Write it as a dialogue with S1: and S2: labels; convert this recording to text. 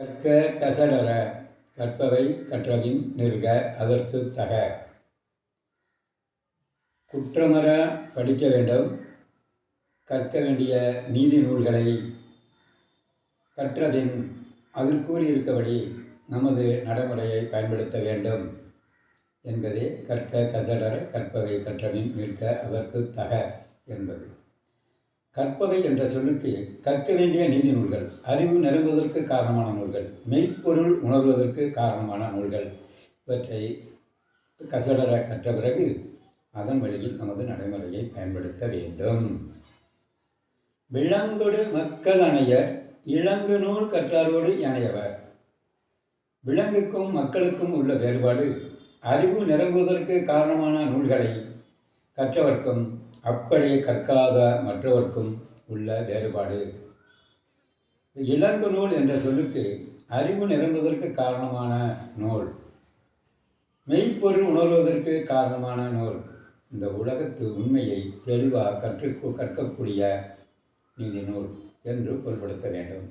S1: கற்க கசடற கற்பவை கற்றபின் நிற்க அதற்கு தக. குற்றமற படிக்க வேண்டும். கற்க வேண்டிய நீதி நூல்களை கற்றபின் அதில் கூறியிருக்கபடி நமது நடைமுறையை பயன்படுத்த வேண்டும். என்பதே கற்க கதடர கற்பவை கற்றவின் நிற்க அதற்கு தக என்பது. கற்பவை என்ற சொல்லுக்கு கற்க வேண்டிய நீதி நூல்கள் அறிவு நிரம்புவதற்கு காரணமான நூல்கள் மெய்ப்பொருள் உணர்வதற்கு காரணமான நூல்கள். இவற்றை கசடர கற்ற பிறகு அதன் வழியில் நமது நடைமுறையை பயன்படுத்த வேண்டும். விலங்கொடு மக்கள் அணையர் இளங்கு நூல் கற்றாரோடு இணையவர் விலங்குக்கும் மக்களுக்கும் உள்ள வேறுபாடு அறிவு நிரம்புவதற்கு காரணமான நூல்களை கற்றவர்க்கும் அப்படி கற்காத மற்றவர்க்கும் உள்ள வேறுபாடு. இலங்கு நூல் என்ற சொல்லுக்கு அறிவு நிரம்புவதற்கு காரணமான நூல். மெய்ப்பொருள் உணர்வதற்கு காரணமான நூல். இந்த உலகத்து உண்மையை தெளிவாக கற்று கற்கக்கூடிய நீதி நூல் என்று பொருள்படுத்த வேண்டும்.